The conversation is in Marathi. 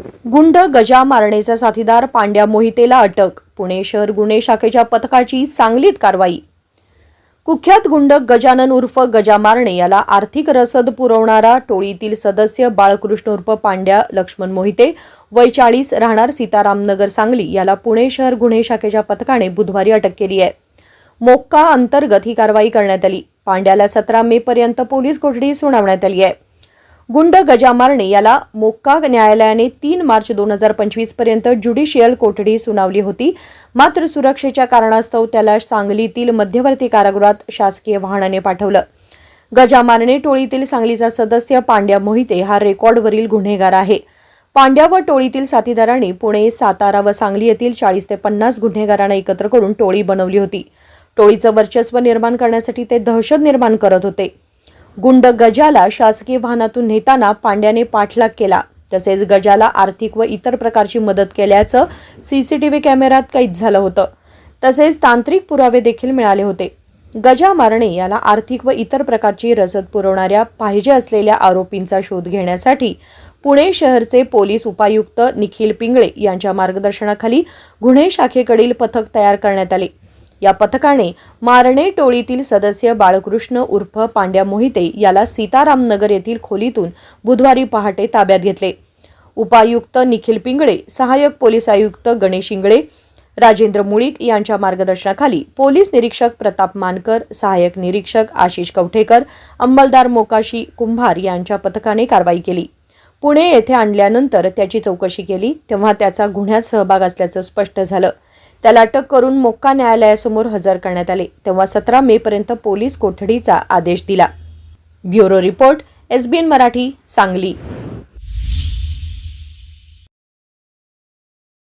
गुंड गजा मारणेचा साथीदार पांड्या मोहितेला अटक. पुणे शहर गुन्हे शाखेच्या पथकाची सांगलीत कारवाई. कुख्यात गुंड गजानन उर्फ गजा मारणे याला आर्थिक रसद पुरवणारा टोळीतील सदस्य बाळकृष्ण उर्फ पांड्या लक्ष्मण मोहिते वय चाळीस राहणार सीतारामनगर सांगली याला पुणे शहर गुन्हे शाखेच्या पथकाने बुधवारी अटक केली आहे. मोक्का अंतर्गत ही कारवाई करण्यात आली. पांड्याला सतरा मे पर्यंत पोलीस कोठडी सुनावण्यात आली आहे. गुंड गजा मारणे याला मोक्का न्यायालयाने तीन मार्च दोन हजार पंचवीसपर्यंत ज्युडिशियल कोठडी सुनावली होती. मात्र सुरक्षेच्या कारणास्तव त्याला सांगलीतील मध्यवर्ती कारागृहात शासकीय वाहनाने पाठवलं. गजा मारणे टोळीतील सांगलीचा सदस्य पांड्या मोहिते हा रेकॉर्डवरील गुन्हेगार आहे. पांड्या व टोळीतील साथीदारांनी पुणे सातारा व सांगली येथील चाळीस ते पन्नास गुन्हेगारांना एकत्र करून टोळी बनवली होती. टोळीचं वर्चस्व निर्माण करण्यासाठी ते दहशत निर्माण करत होते. गुंड गजाला शासकीय वाहनातून नेताना पांड्याने पाठलाग केला. तसेच गजाला आर्थिक व इतर प्रकारची मदत केल्याचं सीसीटीव्ही कॅमेऱ्यात कैद झालं होतं. तसेच तांत्रिक पुरावे देखील मिळाले होते. गजा मारणे याला आर्थिक व इतर प्रकारची रसद पुरवणाऱ्या पाहिजे असलेल्या आरोपींचा शोध घेण्यासाठी पुणे शहरचे पोलीस उपायुक्त निखिल पिंगळे यांच्या मार्गदर्शनाखाली गुन्हे शाखेकडील पथक तयार करण्यात आले. या पथकाने मारणे टोळीतील सदस्य बाळकृष्ण उर्फ पांड्या मोहिते याला सीतारामनगर येथील खोलीतून बुधवारी पहाटे ताब्यात घेतले. उपायुक्त निखिल पिंगळे सहाय्यक पोलीस आयुक्त गणेश इंगळे राजेंद्र मुळीक यांच्या मार्गदर्शनाखाली पोलीस निरीक्षक प्रताप मानकर सहाय्यक निरीक्षक आशिष कवठेकर अंमलदार मोकाशी कुंभार यांच्या पथकाने कारवाई केली. पुणे येथे आणल्यानंतर त्याची चौकशी केली तेव्हा त्याचा गुन्ह्यात सहभाग असल्याचं स्पष्ट झालं. त्याला अटक करून मोक्का न्यायालयासमोर हजर करण्यात आले. तेव्हा सतरा मे पर्यंत पोलीस कोठडीचा आदेश दिला. Bureau report SBN Marathi Sangli.